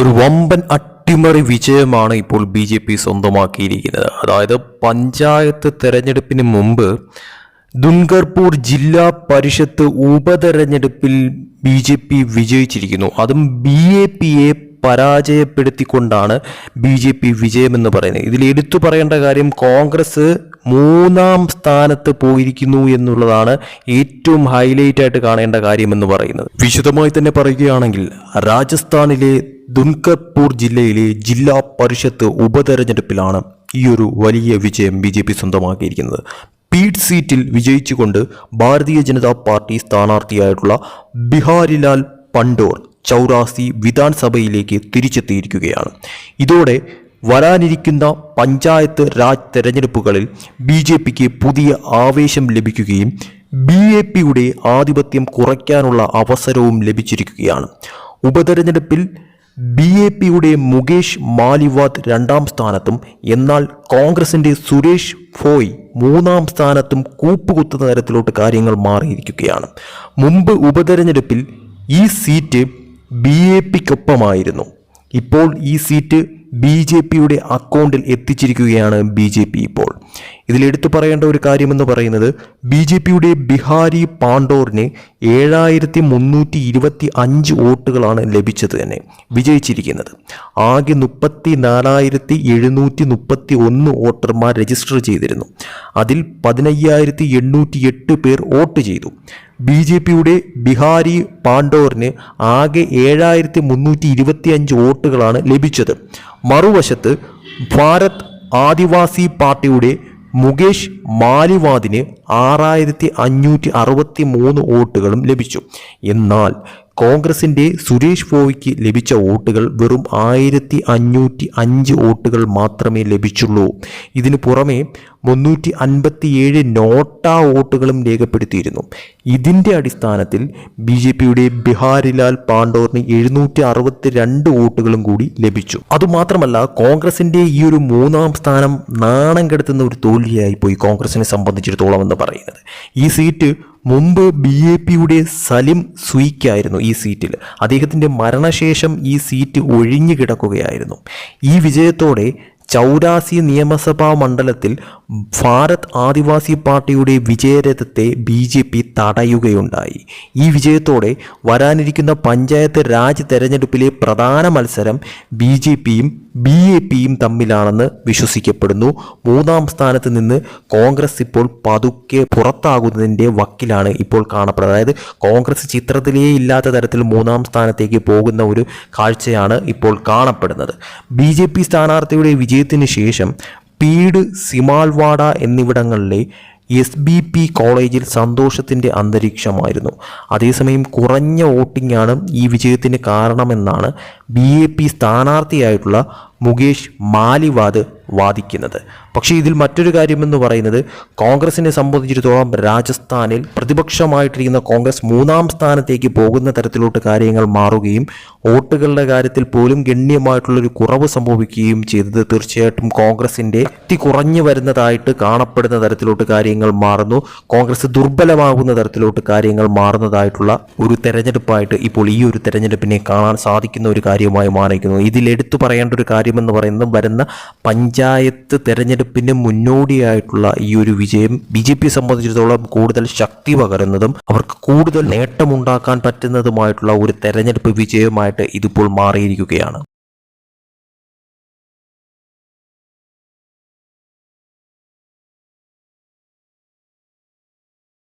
ഒരു വമ്പൻ അട്ടിമറി വിജയമാണ് ഇപ്പോൾ ബി ജെ പി സ്വന്തമാക്കിയിരിക്കുന്നത്. അതായത് പഞ്ചായത്ത് തെരഞ്ഞെടുപ്പിന് മുമ്പ് ദുൻഗർപൂർ ജില്ലാ പരിഷത്ത് ഉപതെരഞ്ഞെടുപ്പിൽ ബി ജെ പി വിജയിച്ചിരിക്കുന്നു. അതും ബി എ പിയെ പരാജയപ്പെടുത്തിക്കൊണ്ടാണ് ബി ജെ പി വിജയമെന്ന് പറയുന്നത്. ഇതിൽ എടുത്തു പറയേണ്ട കാര്യം കോൺഗ്രസ് മൂന്നാം സ്ഥാനത്ത് പോയിരിക്കുന്നു എന്നുള്ളതാണ് ഏറ്റവും ഹൈലൈറ്റ് ആയിട്ട് കാണേണ്ട കാര്യമെന്ന് പറയുന്നത്. വിശദമായി തന്നെ പറയുകയാണെങ്കിൽ രാജസ്ഥാനിലെ ദുൻകർപൂർ ജില്ലയിലെ ജില്ലാ പരിഷത്ത് ഉപതെരഞ്ഞെടുപ്പിലാണ് ഈ ഒരു വലിയ വിജയം ബി ജെ പി സ്വന്തമാക്കിയിരിക്കുന്നത്. പീഡ് സീറ്റിൽ വിജയിച്ചുകൊണ്ട് ഭാരതീയ ജനതാ പാർട്ടി സ്ഥാനാർത്ഥിയായിട്ടുള്ള ബിഹാരിലാൽ പണ്ടോർ ചൗറാസി വിധാൻസഭയിലേക്ക് തിരിച്ചെത്തിയിരിക്കുകയാണ്. ഇതോടെ വരാനിരിക്കുന്ന പഞ്ചായത്ത് രാജ് തെരഞ്ഞെടുപ്പുകളിൽ ബി ജെ പിക്ക് പുതിയ ആവേശം ലഭിക്കുകയും ബി എ പിയുടെ ആധിപത്യം കുറയ്ക്കാനുള്ള അവസരവും ലഭിച്ചിരിക്കുകയാണ്. ഉപതെരഞ്ഞെടുപ്പിൽ ബി എ പിയുടെ മുകേഷ് മാലിവാദ് രണ്ടാം സ്ഥാനത്തും എന്നാൽ കോൺഗ്രസിന്റെ സുരേഷ് ഫോയ് മൂന്നാം സ്ഥാനത്തും കൂപ്പുകുത്തുന്ന തരത്തിലോട്ട് കാര്യങ്ങൾ മാറിയിരിക്കുകയാണ്. മുമ്പ് ഉപതെരഞ്ഞെടുപ്പിൽ ഈ സീറ്റ് ബി എ പിക്കൊപ്പമായിരുന്നു. ഇപ്പോൾ ഈ സീറ്റ് ബി ജെ പിയുടെ അക്കൗണ്ടിൽ എത്തിച്ചിരിക്കുകയാണ് ബി ജെ പി ഇപ്പോൾ. ഇതിലെടുത്തു പറയേണ്ട ഒരു കാര്യമെന്ന് പറയുന്നത് ബി ജെ പിയുടെ ബിഹാരി പാണ്ഡോറിന് ഏഴായിരത്തി മുന്നൂറ്റി ഇരുപത്തി അഞ്ച് വോട്ടുകളാണ് ലഭിച്ചത് തന്നെ വിജയിച്ചിരിക്കുന്നത്. ആകെ മുപ്പത്തി നാലായിരത്തി എഴുന്നൂറ്റി മുപ്പത്തി ഒന്ന് വോട്ടർമാർ രജിസ്റ്റർ ചെയ്തിരുന്നു. അതിൽ പതിനയ്യായിരത്തി എണ്ണൂറ്റി എട്ട് പേർ വോട്ട് ചെയ്തു. ബി ജെ പിയുടെ ബിഹാരി പാണ്ഡോറിന് ആകെ ഏഴായിരത്തി മുന്നൂറ്റി ഇരുപത്തി അഞ്ച് വോട്ടുകളാണ് ലഭിച്ചത്. മറുവശത്ത് ഭാരത് ആദിവാസി പാർട്ടിയുടെ മുകേഷ് മാലിവാദിന് ആറായിരത്തി അഞ്ഞൂറ്റി അറുപത്തി മൂന്ന് വോട്ടുകളും ലഭിച്ചു. എന്നാൽ കോൺഗ്രസിന്റെ സുരേഷ് ഗോപിക്ക് ലഭിച്ച വോട്ടുകൾ വെറും ആയിരത്തി അഞ്ഞൂറ്റി അഞ്ച് വോട്ടുകൾ മാത്രമേ ലഭിച്ചുള്ളൂ. ഇതിനു പുറമെ മുന്നൂറ്റി അൻപത്തിയേഴ് നോട്ടാ വോട്ടുകളും രേഖപ്പെടുത്തിയിരുന്നു. ഇതിന്റെ അടിസ്ഥാനത്തിൽ ബി ജെ പിയുടെ ബിഹാരിലാൽ പാണ്ഡോറിന് എഴുന്നൂറ്റി അറുപത്തി രണ്ട് വോട്ടുകളും കൂടി ലഭിച്ചു. അതുമാത്രമല്ല കോൺഗ്രസിന്റെ ഈ ഒരു മൂന്നാം സ്ഥാനം നാണം കെടുത്തുന്ന ഒരു തോൽവിയായി പോയി കോൺഗ്രസിനെ സംബന്ധിച്ചിടത്തോളം എന്ന് പറയുന്നത്. ഈ സീറ്റ് മുമ്പ് ബി എ പിയുടെ സലിം സുയിക്കായിരുന്നു ഈ സീറ്റിൽ അദ്ദേഹത്തിന്റെ മരണശേഷം ഈ സീറ്റ് ഒഴിഞ്ഞു കിടക്കുകയായിരുന്നു. ഈ വിജയത്തോടെ ചൗരാസി നിയമസഭാ മണ്ഡലത്തിൽ ഭാരത് ആദിവാസി പാർട്ടിയുടെ വിജയരഥത്തെ ബി ജെ പി തടയുകയുണ്ടായി. ഈ വിജയത്തോടെ വരാനിരിക്കുന്ന പഞ്ചായത്ത് രാജ് തെരഞ്ഞെടുപ്പിലെ പ്രധാന മത്സരം ബി ജെ പിയും ബി എ പിയും തമ്മിലാണെന്ന് വിശ്വസിക്കപ്പെടുന്നു. മൂന്നാം സ്ഥാനത്ത് നിന്ന് കോൺഗ്രസ് ഇപ്പോൾ പതുക്കെ പുറത്താകുന്നതിന്റെ വക്കിലാണ് ഇപ്പോൾ കാണപ്പെടുന്നത്. അതായത് കോൺഗ്രസ് ചിത്രത്തിലേ ഇല്ലാത്ത തരത്തിൽ മൂന്നാം സ്ഥാനത്തേക്ക് പോകുന്ന ഒരു കാഴ്ചയാണ് ഇപ്പോൾ കാണപ്പെടുന്നത്. ബി ജെ പി സ്ഥാനാർത്ഥിയുടെ വിജയത്തിന് ശേഷം പീഡ് സിമാൽവാഡ എന്നിവിടങ്ങളിലെ എസ് ബി പി കോളേജിൽ സന്തോഷത്തിന്റെ അന്തരീക്ഷമായിരുന്നു. അതേസമയം കുറഞ്ഞ വോട്ടിംഗാണ് ഈ വിജയത്തിന് കാരണമെന്നാണ് ബി എ പി സ്ഥാനാർത്ഥിയായിട്ടുള്ള മുകേഷ് മാലിവാദ് വാദിക്കുന്നത്. പക്ഷേ ഇതിൽ മറ്റൊരു കാര്യമെന്ന് പറയുന്നത് കോൺഗ്രസിനെ സംബന്ധിച്ചിടത്തോളം രാജസ്ഥാനിൽ പ്രതിപക്ഷമായിട്ടിരിക്കുന്ന കോൺഗ്രസ് മൂന്നാം സ്ഥാനത്തേക്ക് പോകുന്ന തരത്തിലോട്ട് കാര്യങ്ങൾ മാറുകയും വോട്ടുകളുടെ കാര്യത്തിൽ പോലും ഗണ്യമായിട്ടുള്ളൊരു കുറവ് സംഭവിക്കുകയും ചെയ്തത് തീർച്ചയായിട്ടും കോൺഗ്രസിന്റെ ശക്തി കുറഞ്ഞു വരുന്നതായിട്ട് കാണപ്പെടുന്ന തരത്തിലോട്ട് കാര്യങ്ങൾ മാറുന്നു. കോൺഗ്രസ് ദുർബലമാകുന്ന തരത്തിലോട്ട് കാര്യങ്ങൾ മാറുന്നതായിട്ടുള്ള ഒരു തെരഞ്ഞെടുപ്പായിട്ട് ഇപ്പോൾ ഈ ഒരു തെരഞ്ഞെടുപ്പിനെ കാണാൻ സാധിക്കുന്ന ഒരു കാര്യമായി മാറിയിരിക്കുന്നു. ഇതിൽ എടുത്തു പറയേണ്ട ഒരു കാര്യമെന്ന് പറയുന്നത് വരുന്ന പഞ്ചായത്ത് തെരഞ്ഞെടുപ്പിന് മുന്നോടിയായിട്ടുള്ള ഈ ഒരു വിജയം ബി ജെ സംബന്ധിച്ചിടത്തോളം കൂടുതൽ ശക്തി പകരുന്നതും അവർക്ക് കൂടുതൽ നേട്ടമുണ്ടാക്കാൻ പറ്റുന്നതുമായിട്ടുള്ള ഒരു തെരഞ്ഞെടുപ്പ് വിജയമായിട്ട് ഇതിപ്പോൾ മാറിയിരിക്കുകയാണ്.